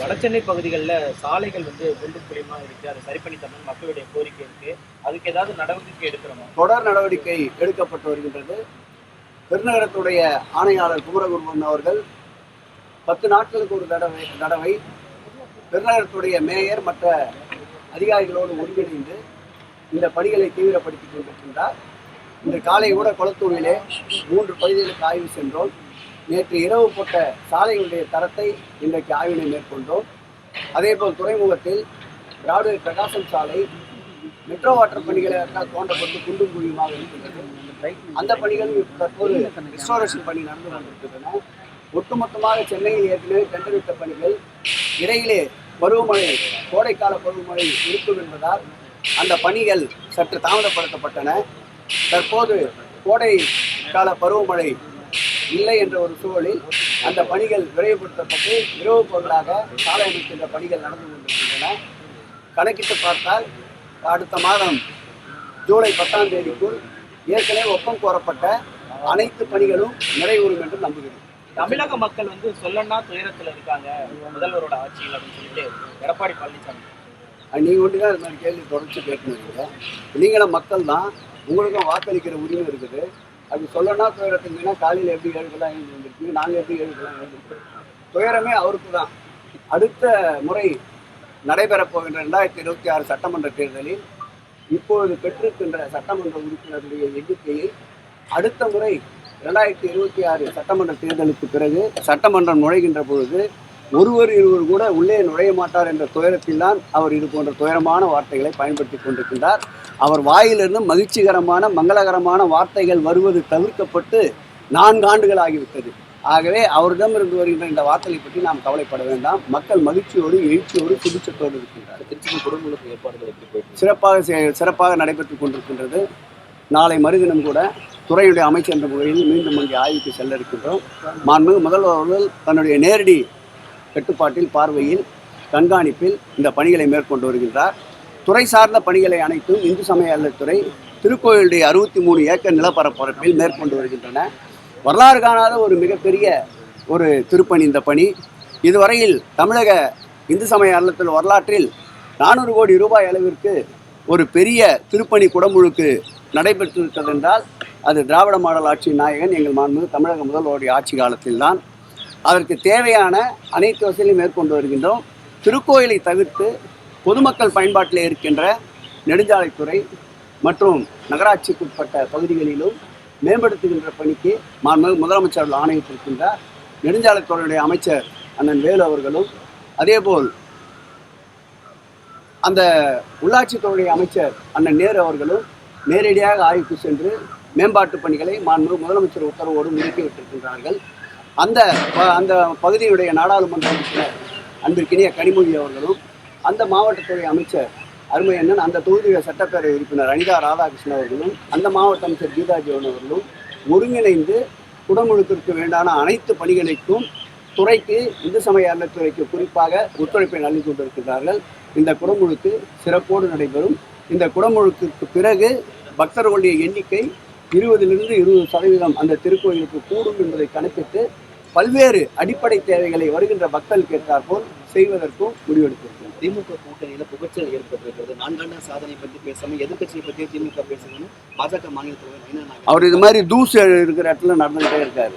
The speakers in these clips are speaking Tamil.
வடசென்னை பகுதிகளில் சாலைகள் வந்து குண்டு குழிமா இருக்கு? அதை சரி பண்ணி தரணும் மக்களுடைய கோரிக்கை இருக்கு. அதுக்கு ஏதாவது நடவடிக்கை எடுக்கிறோமா தொடர் நடவடிக்கை எடுக்கப்பட்டு வருகின்றது. பெருநகரத்துடைய ஆணையாளர் குமரகுருமன் அவர்கள் பத்து நாட்களுக்கு ஒரு தடவை தடவை பெருநகரத்துடைய மேயர் மற்ற அதிகாரிகளோடு ஒருங்கிணைந்து இந்த பணிகளை தீவிரப்படுத்தி கொண்டிருக்கின்றார். இன்று காலை கூட குளத்தூரிலே மூன்று பகுதிகளுக்கு ஆய்வு சென்றோம். நேற்று இரவு போட்ட சாலைகளுடைய தரத்தை இன்றைக்கு ஆய்வினை மேற்கொண்டோம். அதேபோல் துறைமுகத்தில் திராவிட பிரகாசம் சாலை மெட்ரோ வாட்டர் பணிகளை தோண்டப்பட்டு குண்டும் குழியுமாக இருக்கின்றது. அந்த பணிகளும் தற்போது ரெஸ்டாரேஷன் பணி நடந்து கொண்டிருக்கின்றன. ஒட்டுமொத்தமாக சென்னையில் ஏற்கனவே டெண்டரிட்ட பணிகள் இடையிலே பருவமழை கோடைக்கால பருவமழை இருக்கும் என்பதால் அந்த பணிகள் சற்று தாமதப்படுத்தப்பட்டன. தற்போது கோடை கால பருவமழை இல்லை என்ற ஒரு சூழலில் அந்த பணிகள் விரைவுபடுத்தப்பட்டு இரவு பொருளாக சாலை அமைக்கின்ற பணிகள் நடந்து கொண்டிருக்கின்றன. கணக்கிட்டு பார்த்தால் அடுத்த மாதம் ஜூலை பத்தாம் தேதிக்குள் ஏற்கனவே ஒப்பம் கோரப்பட்ட அனைத்து பணிகளும் நிறைவுறும் என்று நம்புகிறேன் தமிழக மக்கள் வந்து சொல்லனா துயரத்துல இருக்காங்க. முதல்வரோட ஆட்சியில் அப்படின்னு சொல்லிட்டு எடப்பாடி பழனிசாமி. நீங்கள் ஒன்று தான் இது மாதிரி கேள்வி தொடர்ச்சி கேட்டுருக்கீங்க நீங்களும் மக்கள் தான் உங்களுக்கும் வாக்களிக்கிற உரிமை இருக்குது. அது சொல்லனா துயரத்துக்குன்னா காலையில் எப்படி எழுதலாம் எழுதி வந்திருக்கீங்க நாங்கள் எப்படி எழுதலாம் எழுதிருக்கோம் துயரமே அவருக்கு தான். அடுத்த முறை நடைபெறப் போகின்ற ரெண்டாயிரத்தி இருபத்தி ஆறு சட்டமன்ற தேர்தலில் இப்பொழுது பெற்றிருக்கின்ற சட்டமன்ற உறுப்பினருடைய எண்ணிக்கையை அடுத்த முறை ரெண்டாயிரத்தி இருபத்தி ஆறு சட்டமன்ற தேர்தலுக்கு பிறகு சட்டமன்றம் நுழைகின்ற பொழுது ஒருவர் இருவர் கூட உள்ளே நுழைய மாட்டார் என்ற துயரத்தில் தான் அவர் இது போன்ற துயரமான வார்த்தைகளை பயன்படுத்தி கொண்டிருக்கின்றார். அவர் வாயிலிருந்து மகிழ்ச்சிகரமான மங்களகரமான வார்த்தைகள் வருவது தவிர்க்கப்பட்டு நான்கு ஆண்டுகள் ஆகிவிட்டது ஆகவே அவரிடமிருந்து வருகின்ற இந்த வார்த்தைகளை பற்றி நாம் கவலைப்பட வேண்டாம். மக்கள் மகிழ்ச்சியோடு எழுச்சியோடு சுபிச்சத்தோடு இருக்கின்றார் திருச்சி குடும்பங்களுக்கு ஏற்பாடுகள் எப்படி போயிட்டு சிறப்பாக சிறப்பாக நடைபெற்று கொண்டிருக்கின்றது. நாளை மறுதினம் கூட துறையுடைய அமைச்சர் என்ற முறையில் மீண்டும் அங்கே ஆய்வுக்கு செல்ல இருக்கின்றோம். மாண்புமிகு முதல்வர் அவர்கள் தன்னுடைய நேரடி கட்டுப்பாட்டில் பார்வையில் கண்காணிப்பில் இந்த பணிகளை மேற்கொண்டு வருகின்றார். துறை சார்ந்த பணிகளை அனைத்தும் இந்து சமய திருக்கோயிலுடைய அறுபத்தி மூணு ஏக்கர் நிலப்பரப்பரப்பில் மேற்கொண்டு வருகின்றன. வரலாறு காணாத ஒரு மிகப்பெரிய ஒரு திருப்பணி இந்த பணி. இதுவரையில் தமிழக இந்து சமய அறத்தில் வரலாற்றில் நானூறு கோடி ரூபாய் அளவிற்கு ஒரு பெரிய திருப்பணி குடமுழுக்கு நடைபெற்றிருக்கிறது என்றால் அது திராவிட மாடல் ஆட்சி நாயகன் எங்கள் மாண்பு தமிழக முதல்வருடைய ஆட்சி காலத்தில்தான். அதற்கு தேவையான அனைத்து வசதிகளையும் மேற்கொண்டு வருகின்றோம். திருக்கோயிலை தவிர்த்து பொதுமக்கள் பயன்பாட்டில் இருக்கின்ற நெடுஞ்சாலைத்துறை மற்றும் நகராட்சிக்குட்பட்ட பகுதிகளிலும் மேம்படுத்துகின்ற பணிக்கு மாண்புமிகு முதலமைச்சர் அவர்கள் ஆணையிட்டிருக்கின்றார். நெடுஞ்சாலைத்துறையுடைய அமைச்சர் அண்ணன் வேலு அவர்களும் அதேபோல் அந்த உள்ளாட்சித்துறையுடைய அமைச்சர் அண்ணன் நேரு அவர்களும் நேரடியாக ஆய்வுக்கு சென்று மேம்பாட்டு பணிகளை மாண்புமிகு முதலமைச்சர் உத்தரவோடு முடுக்கிவிட்டிருக்கின்றார்கள் அந்த ப- அந்த பகுதியினுடைய நாடாளுமன்ற உறுப்பினர் அன்பிற்கினிய கனிமொழி அவர்களும் அந்த மாவட்டத்துறை அமைச்சர் அருமை அண்ணன் அந்த தொகுதியுடைய சட்டப்பேரவை உறுப்பினர் அனிதா ராதாகிருஷ்ணன் அவர்களும் அந்த மாவட்ட அமைச்சர் கீதா ஜீவன் அவர்களும் ஒருங்கிணைந்து குடமுழுக்கிற்கு வேண்டான அனைத்து பணிகளுக்கும் துறைக்கு இந்து சமய அறநிலைத்துறைக்கு குறிப்பாக ஒத்துழைப்பை நல்கி கொண்டிருக்கிறார்கள் இந்த குடமுழுக்கு சிறப்போடு நடைபெறும். இந்த குடமுழுக்கிற்கு பிறகு பக்தர்களுடைய எண்ணிக்கை இருபதிலிருந்து இருபது சதவீதம் அந்த திருக்கோயிலுக்கு கூடும் என்பதை கணக்கிட்டு பல்வேறு அடிப்படை தேவைகளை வருகின்ற பக்தர்களுக்கு ஏற்றாற்போல் செய்வதற்கும் முடிவெடுத்திருக்கிறோம் திமுக கூட்டணியில புகச்சல் ஏற்பட்டிருக்கிறது. நான்காண்டு சாதனை பத்தி பேசாம எதிர்க்கட்சியை பத்தி திமுக பேசணும்னு பாஜக மாநில தலைவர் அவர் இது மாதிரி தூசு இருக்கிற இடத்துல நடந்துகிட்டே இருக்காரு.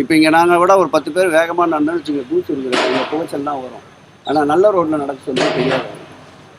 இப்போ இங்கே நாங்கள் விட ஒரு பத்து பேர் வேகமாக நடந்தோம்னு வச்சுக்கோங்க தூசு இருக்கிற இங்கே புகைச்சல் தான் வரும். ஆனால் நல்ல ரோட்டில் நடக்க சொல்லி தெரியாது.